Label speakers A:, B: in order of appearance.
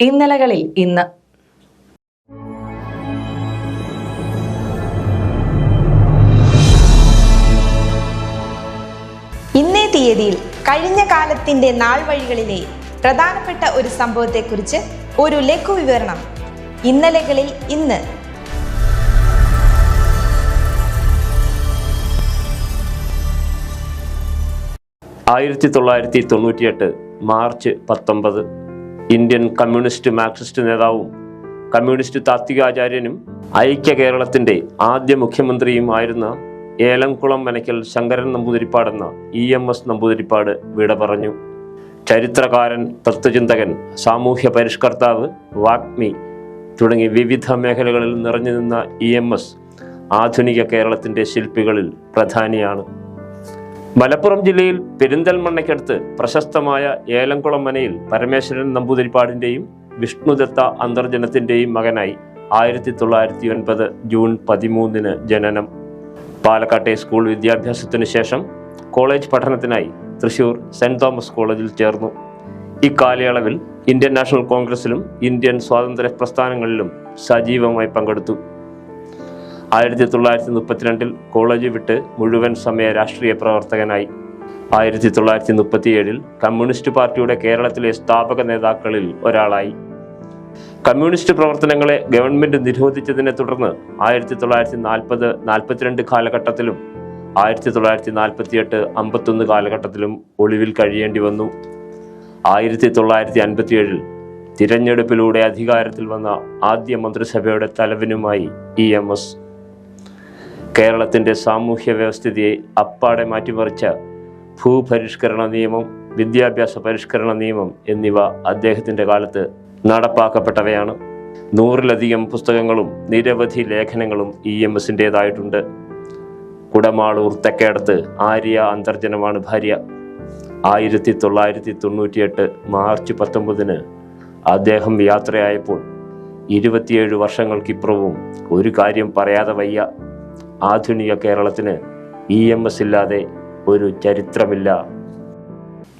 A: ഇന്നലകളിൽ ഇന്ന്.
B: ഇന്നേ തീയതിയിൽ കഴിഞ്ഞ കാലത്തിന്റെ നാൾ വഴികളിലെ പ്രധാനപ്പെട്ട ഒരു സംഭവത്തെക്കുറിച്ച് ഒരു ലഘു വിവരണം ഇന്നലകളിൽ ഇന്ന്.
C: ആയിരത്തി തൊള്ളായിരത്തി തൊണ്ണൂറ്റിയെട്ട് മാർച്ച് പത്തൊമ്പത് ഇന്ത്യൻ കമ്മ്യൂണിസ്റ്റ് മാർക്സിസ്റ്റ് നേതാവും കമ്മ്യൂണിസ്റ്റ് താത്വികാചാര്യനും ഐക്യ കേരളത്തിന്റെ ആദ്യ മുഖ്യമന്ത്രിയും ആയിരുന്ന ഏലംകുളം മനയ്ക്കൽ ശങ്കരൻ നമ്പൂതിരിപ്പാടെന്ന ഇ എം എസ് നമ്പൂതിരിപ്പാട് വിട പറഞ്ഞു. ചരിത്രകാരൻ തത്വചിന്തകൻ സാമൂഹ്യ പരിഷ്കർത്താവ് വാഗ്മി തുടങ്ങി വിവിധ മേഖലകളിൽ നിറഞ്ഞു നിന്ന ഇ എം എസ് ആധുനിക കേരളത്തിന്റെ ശില്പികളിൽ പ്രധാനിയാണ്. മലപ്പുറം ജില്ലയിൽ പെരിന്തൽമണ്ണയ്ക്കടുത്ത് പ്രശസ്തമായ ഏലംകുളം മനയിൽ പരമേശ്വരൻ നമ്പൂതിരിപ്പാടിന്റെയും വിഷ്ണുദത്ത അന്തർജനത്തിന്റെയും മകനായി ആയിരത്തി തൊള്ളായിരത്തി ഒൻപത് ജൂൺ പതിമൂന്നിന് ജനനം. പാലക്കാട്ടെ സ്കൂൾ വിദ്യാഭ്യാസത്തിനു ശേഷം കോളേജ് പഠനത്തിനായി തൃശൂർ സെന്റ് തോമസ് കോളേജിൽ ചേർന്നു. ഇക്കാലയളവിൽ ഇന്ത്യൻ നാഷണൽ കോൺഗ്രസിലും ഇന്ത്യൻ സ്വാതന്ത്ര്യ പ്രസ്ഥാനങ്ങളിലും സജീവമായി പങ്കെടുത്തു. ആയിരത്തി തൊള്ളായിരത്തി മുപ്പത്തിരണ്ടിൽ കോളേജ് വിട്ട് മുഴുവൻ സമയ രാഷ്ട്രീയ പ്രവർത്തകനായി. ആയിരത്തി തൊള്ളായിരത്തി മുപ്പത്തിയേഴിൽ കമ്മ്യൂണിസ്റ്റ് പാർട്ടിയുടെ കേരളത്തിലെ സ്ഥാപക നേതാക്കളിൽ ഒരാളായി. കമ്മ്യൂണിസ്റ്റ് പ്രവർത്തനങ്ങളെ ഗവൺമെന്റ് നിരോധിച്ചതിനെ തുടർന്ന് ആയിരത്തി തൊള്ളായിരത്തി നാൽപ്പത് നാൽപ്പത്തിരണ്ട് കാലഘട്ടത്തിലും ആയിരത്തി തൊള്ളായിരത്തി നാൽപ്പത്തിയെട്ട് അമ്പത്തൊന്ന് കാലഘട്ടത്തിലും ഒളിവിൽ കഴിയേണ്ടി വന്നു. ആയിരത്തി തൊള്ളായിരത്തി അൻപത്തിയേഴിൽ തിരഞ്ഞെടുപ്പിലൂടെ അധികാരത്തിൽ വന്ന ആദ്യ മന്ത്രിസഭയുടെ തലവനുമായി ഇ എം എസ് കേരളത്തിന്റെ സാമൂഹ്യ വ്യവസ്ഥിതിയെ അപ്പാടെ മാറ്റിമറിച്ച ഭൂപരിഷ്കരണ നിയമം വിദ്യാഭ്യാസ പരിഷ്കരണ നിയമം എന്നിവ അദ്ദേഹത്തിന്റെ കാലത്ത് നടപ്പാക്കപ്പെട്ടവയാണ്. നൂറിലധികം പുസ്തകങ്ങളും നിരവധി ലേഖനങ്ങളും ഇ എം എസിന്റെതായിട്ടുണ്ട് കുടമാളൂർ തെക്കേടത്ത് ആര്യ അന്തർജനമാണ് ഭാര്യ. ആയിരത്തി തൊള്ളായിരത്തി തൊണ്ണൂറ്റിയെട്ട് മാർച്ച് പത്തൊമ്പതിന് അദ്ദേഹം യാത്രയായപ്പോൾ ഇരുപത്തിയേഴ് വർഷങ്ങൾക്കിപ്പുറവും ഒരു കാര്യം പറയാതെ വയ്യ. ആധുനിക കേരളത്തിന് ഇ എം എസ് ഇല്ലാതെ ഒരു ചരിത്രമില്ല.